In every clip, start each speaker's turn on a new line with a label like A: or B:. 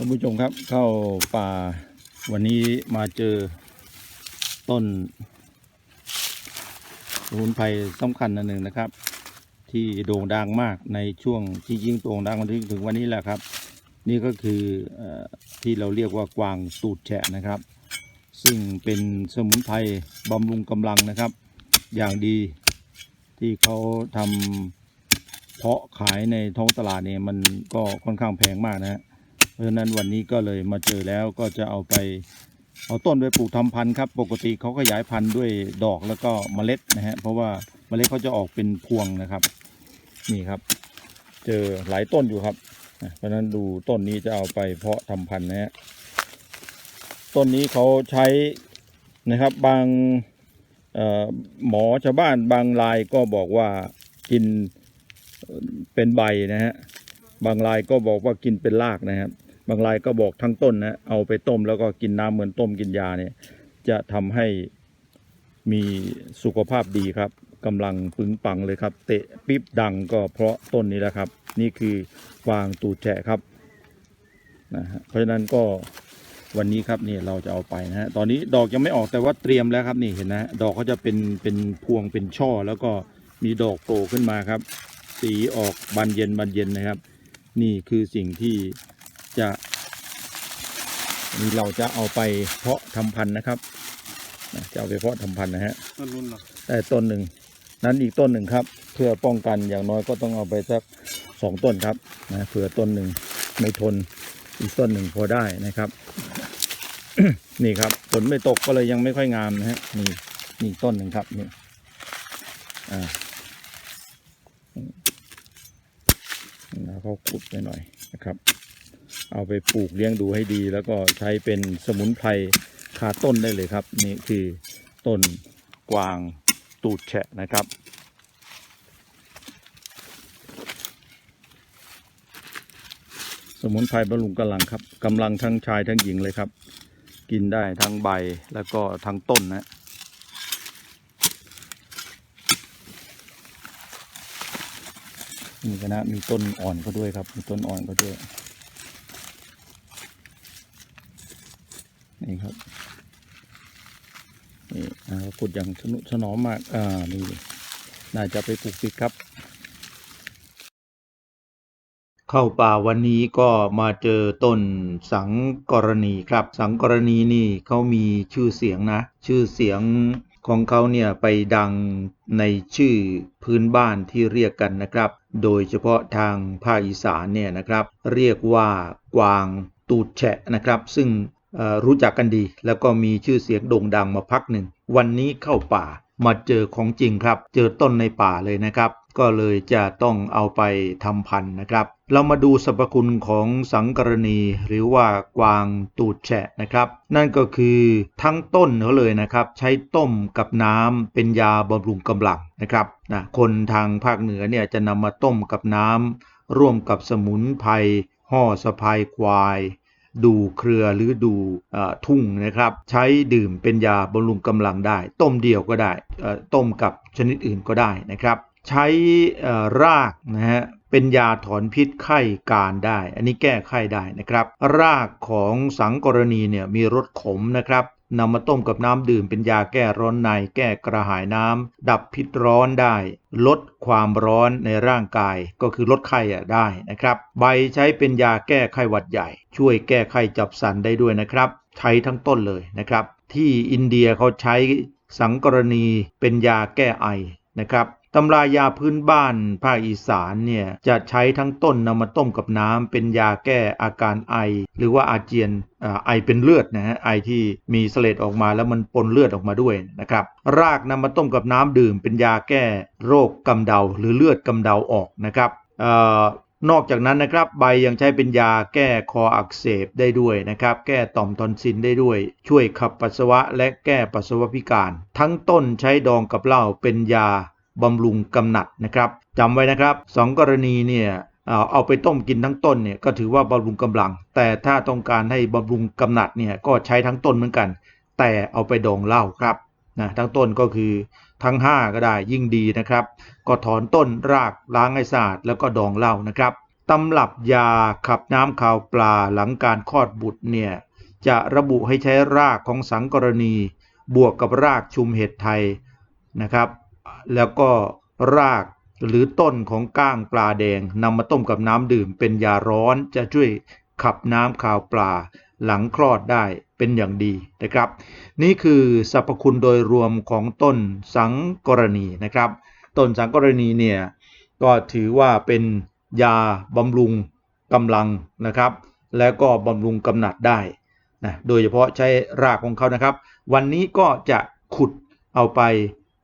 A: ท่านผู้ชมครับเข้าป่าวันนี้มาเจอต้นสมุนไพรสำคัญอันหนึ่งนะครับ ที่โด่งดังมากในช่วงที่ยิ่งโด่งดังมาถึงถึงวันนี้แหละครับ นี่ก็คือออที่เราเรียกว่ากวางตูดแฉะนะครับ ซึ่งเป็นสมุนไพรบำรุงกำลังนะครับ อย่างดีที่เขาทำเพาะขายในท้องตลาดเนี่ยมันก็ค่อนข้างแพงมากนะฮะ เพราะฉะนั้นวันนี้ก็เลยมาเจอแล้วก็จะเอาไปเอาต้นไปปลูกทำพันธุ์ครับ ปกติเขาขยายพันธุ์ด้วยดอกแล้วก็เมล็ดนะฮะเพราะว่าเมล็ดเขาจะออกเป็นพวงนะครับ นี่ครับ เจอหลายต้นอยู่ครับเพราะฉะนั้นดูต้นนี้จะเอาไปเพาะทำพันธุ์นะฮะต้นนี้เขาใช้นะครับบางหมอชาวบ้านบางรายก็บอกว่ากินเอ่อเป็นใบนะฮะบางรายก็บอกว่ากินเป็นรากนะครับ บางรายก็บอกทั้งต้นนะเอาไปต้มแล้วก็กินน้ำเหมือนต้มกินยาเนี่ย จะทำให้มีสุขภาพดีครับกำลังปึงปังเลยครับ เตะปิ๊บดังก็เพราะต้นนี้แหละครับ นี่คือวางตูดแฉะครับนะฮะเพราะฉะนั้นก็วันนี้ครับนี่เราจะเอาไปนะฮะตอนนี้ดอกยังไม่ออกแต่ว่าเตรียมแล้วครับนี่เห็นนะดอกเขาจะเป็นเป็นพวงเป็นช่อ แล้วก็มีดอกโผล่ขึ้นมาครับ สีออกบานเย็นบานเย็นนะครับ นี่คือสิ่งที่ จะนี่เราจะเอาไปเพาะทำพันธุ์นะครับนะจะเอาไปเพาะทำพันธุ์นะฮะ
B: ต้นนุ่นเหรอ
A: แต่ต้นหนึ่งนั้นอีกต้นหนึ่งครับ เพื่อป้องกันอย่างน้อยก็ต้องเอาไปสักสองต้นครับนะเผื่อต้นหนึ่งไม่ทนอีกต้นหนึ่งพอได้นะครับ นี่ครับฝนไม่ตกก็เลยยังไม่ค่อยงามนะฮะนี่นี่อีกต้นหนึ่งครับนี่อ่าแล้วเขาขุดไปหน่อยนะครับ เอาไปปลูกเลี้ยงดูให้ดี แล้วก็ใช้เป็นสมุนไพรคาต้นได้เลยครับ นี่คือต้นกวางตูดแฉะนะครับสมุนไพรบำรุงกำลังครับกำลังทั้งชายทั้งหญิงเลยครับ กินได้ทั้งใบแล้วก็ทั้งต้นนะมีคณะมีต้นอ่อนก็ด้วยครับ มีต้นอ่อนก็ด้วย นี่ครับนี่อ่าขุดอย่างสนุสนอมมากอ่านี่น่าจะไปปลูกติดครับ เข้าป่าวันนี้ก็มาเจอต้นสังกรณีครับ สังกรณีนี่เขามีชื่อเสียงนะ ชื่อเสียงของเขาเนี่ยไปดังในชื่อพื้นบ้านที่เรียกกันนะครับ โดยเฉพาะทางภาคอีสานเนี่ยนะครับ เรียกว่ากวางตูดแฉะนะครับ ซึ่ง รู้จักกันดี แล้วก็มีชื่อเสียงโด่งดังมาพักหนึ่ง วันนี้เข้าป่ามาเจอของจริงครับ เจอต้นในป่าเลยนะครับ ก็เลยจะต้องเอาไปทำพันธุ์นะครับ เรามาดูสรรพคุณของสังกรณีหรือว่ากวางตูดแฉะนะครับ นั่นก็คือทั้งต้นเขาเลยนะครับ ใช้ต้มกับน้ำเป็นยาบำรุงกำลังนะครับนะคนทางภาคเหนือเนี่ยจะนำมาต้มกับน้ำร่วมกับสมุนไพรห่อสะพายควาย ดูเครือหรือดูอทุ่งนะครับ ใช้ดื่มเป็นยาบำรุงกำลังได้ ต้มเดียวก็ได้ต้มกับชนิดอื่นก็ได้นะครับ ใช้รากนะฮะเป็นยาถอนพิษไข้การได้ อันนี้แก้ไข้ได้นะครับ รากของสังกรณีเนี่ยมีรสขมนะครับ นำมาต้มกับน้ำดื่มเป็นยาแก้ร้อนใน แก้กระหายน้ำ ดับพิษร้อนได้ ลดความร้อนในร่างกายก็คือลดไข้อะได้นะครับ ใบใช้เป็นยาแก้ไข้หวัดใหญ่ ช่วยแก้ไข้จับสันได้ด้วยนะครับ ใช้ทั้งต้นเลยนะครับ ที่อินเดียเขาใช้สังกรณีเป็นยาแก้ไอนะครับ ตำรายาพื้นบ้านภาคอีสานเนี่ยจะใช้ทั้งต้นนำมาต้มกับน้ำเป็นยาแก้อาการไอ หรือว่าอาเจียนอไอเป็นเลือดนะฮะไอที่มีเสลดออกมาแล้วมันปนเลือดออกมาด้วยนะครับรากนำมาต้มกับน้ำดื่ม เป็นยาแก้โรคกำเดา หรือเลือดกำเดาออกนะครับออนอกจากนั้นนะครับใบยังใช้เป็นยาแก้คออักเสบได้ด้วยนะครับ แก้ต่อมทอนซิลได้ด้วย ช่วยขับปัสสาวะและแก้ปัสสาวะพิการ ทั้งต้นใช้ดองกับเหล้าเป็นยา บำรุงกำหนัดนะครับจำไว้นะครับสองกรณีเนี่ยเอ่อเอาไปต้มกินทั้งต้นเนี่ยก็ถือว่าบำรุงกำลัง แต่ถ้าต้องการให้บำรุงกำหนัดเนี่ยก็ใช้ทั้งต้นเหมือนกัน แต่เอาไปดองเหล้าครับนะทั้งต้นก็คือทั้ง 5 ก็ได้ยิ่งดีนะครับ ก็ถอนต้นรากล้างให้สะอาดแล้วก็ดองเหล้านะครับตำรับยาขับน้ำขาวปลาหลังการคลอดบุตรเนี่ยจะระบุให้ใช้รากของสังกรณี บวกกับรากชุมเห็ดไทยนะครับ แล้วก็รากหรือต้นของก้างปลาแดงนำมาต้มกับน้ำดื่ม เป็นยาร้อนจะช่วยขับน้ำขาวปลาหลังคลอดได้เป็นอย่างดีนะครับ นี่คือสรรพคุณโดยรวมของต้นสังกรณีนะครับ ต้นสังกรณีเนี่ยก็ถือว่าเป็นยาบำรุงกำลังนะครับ แล้วก็บำรุงกำหนัดได้นะโดยเฉพาะใช้รากของเขานะครับ วันนี้ก็จะขุดเอาไป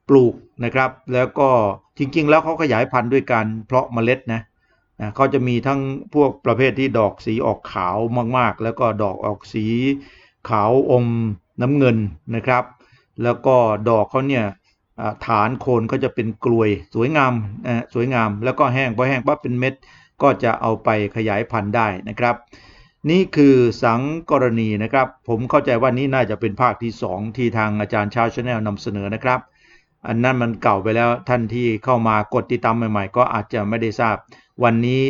A: ปลูกนะครับ แล้วก็จริง ๆ แล้วเขาขยายพันธุ์ด้วยการเพาะเมล็ดนะนะเขาจะมีทั้งพวกประเภทที่ดอกสีออกขาวมากๆ แล้วก็ดอกออกสีขาวอมน้ำเงินนะครับ แล้วก็ดอกเขาเนี่ยฐานโคนก็จะเป็นกลวยสวยงามนะสวยงาม แล้วก็แห้งพอแห้งปั๊บเป็นเม็ดก็จะเอาไปขยายพันธุ์ได้นะครับ นี่คือสังกรณีนะครับ ผมเข้าใจว่านี่น่าจะเป็นภาคที่ 2 ที่ทางอาจารย์ชาวชาแนลนำเสนอนะครับ อันนั้นมันเก่าไปแล้วท่านที่เข้ามากดติดตามใหม่ๆ ก็อาจจะไม่ได้ทราบ วันนี้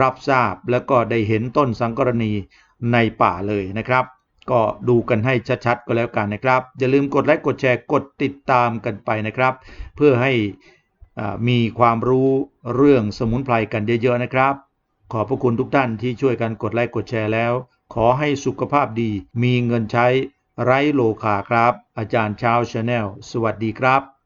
A: รับทราบแล้วก็ได้เห็นต้นสังกรณีในป่าเลยนะครับ ก็ดูกันให้ชัดๆก็แล้วกันนะครับ อย่าลืมกดไลค์กดแชร์กดติดตามกันไปนะครับ เพื่อให้มีความรู้เรื่องสมุนไพรกันเยอะๆนะครับ ขอบพระคุณทุกท่านที่ช่วยกันกดไลค์กดแชร์แล้ว ขอให้สุขภาพดีมีเงินใช้ไร้โลคาครับ อาจารย์ช้าชาแนลสวัสดีครับ